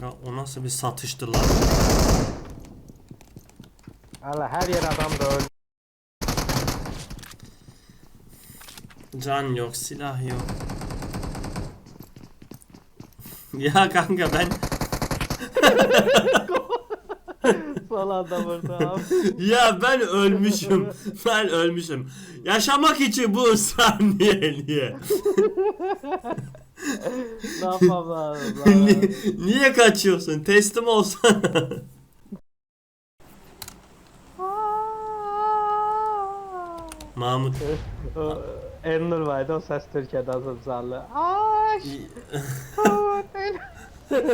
Kanka o nasıl bir satıştı lan? Allah her yer adam da öldü. Can yok, silah yok. ya kanka ben anda vurdu abi. ya ben ölmüşüm. Ben ölmüşüm. Yaşamak için bu niye? Ne yapmam lazım Ni- lan? niye kaçıyorsun? Teslim olsana. Mahmut. O, Ennur vardı o ses Türkiye'de azım zarlı. Aş!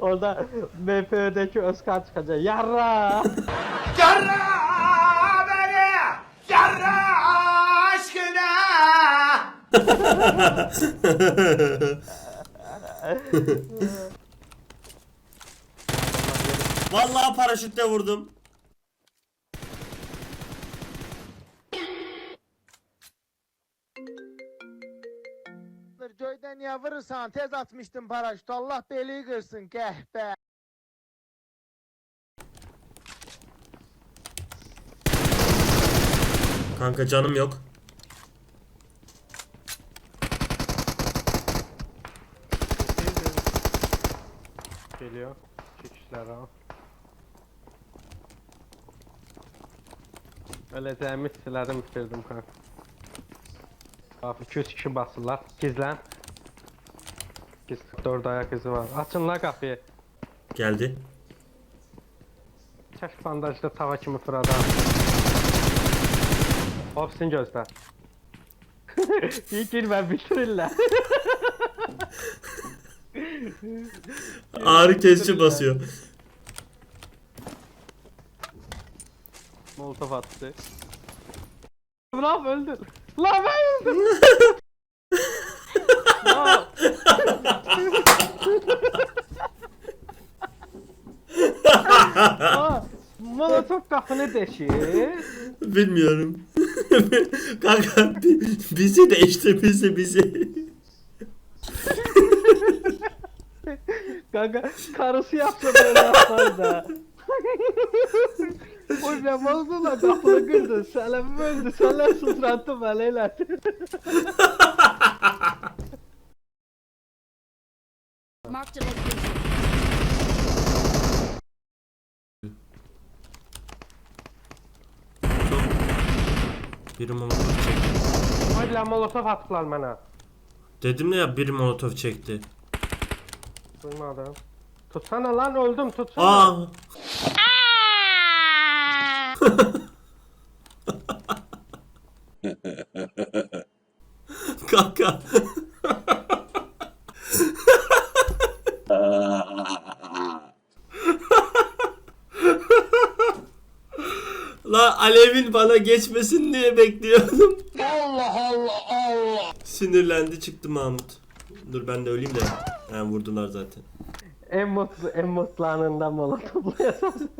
Orada MPÖ'deki Özkan çıkacak. Yarra! Yarra Vallahi paraşütle vurdum. Göyden niye vurursan tez atmıştım paraşütü. Allah beliği kırsın be. Kanka canım yok. Geliyor. Çekişler ha. Öleceğimi silədim bitirdim kanka. Abi 200 kişi basırlar. Gizlən. Giz 4 ayak izi var. Açın la qapıyı. Geldi. Çək bandajda tava kimi fırada. Hopsin gözlə. İyi girmə bitirirlər. Ağrı kesici basıyor. Molotov attı. Lan öldür. Lan ben öldüm. Lan. Aa, kapını deşir. Bilmiyorum. Kanka bi- bizi değiştir bizi bizi. Kanka karısı yapsa böyle yapar da. Ben Molotov'la kapını kırdın. Selam öldü. Senler sıçrattı meleler. Marked a location. Biri molotof çekti. Oy lan Molotov atıklar mənə. Dedim ya biri molotof çekti. Duymadım. Tutsana lan öldüm tutsana. Aa. Kanka. La alevin bana geçmesin diye bekliyordum. Allah Allah Allah. Sinirlendi çıktı Mahmut. Dur ben de öleyim de. Ha vurdular zaten. En mutlu en mutlu anında Molotov'la yaşasın.